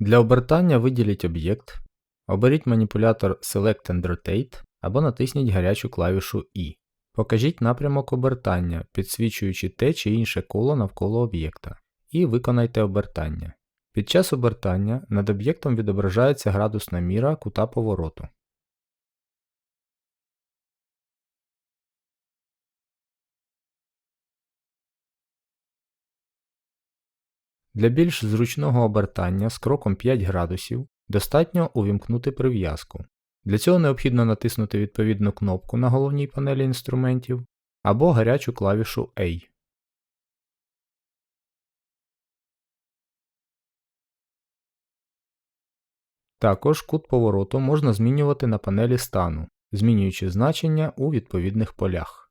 Для обертання виділіть об'єкт, оберіть маніпулятор Select and Rotate або натисніть гарячу клавішу I. Покажіть напрямок обертання, підсвічуючи те чи інше коло навколо об'єкта, і виконайте обертання. Під час обертання над об'єктом відображається градусна міра кута повороту. Для більш зручного обертання з кроком 5 градусів достатньо увімкнути прив'язку. Для цього необхідно натиснути відповідну кнопку на головній панелі інструментів або гарячу клавішу A. Також кут повороту можна змінювати на панелі стану, змінюючи значення у відповідних полях.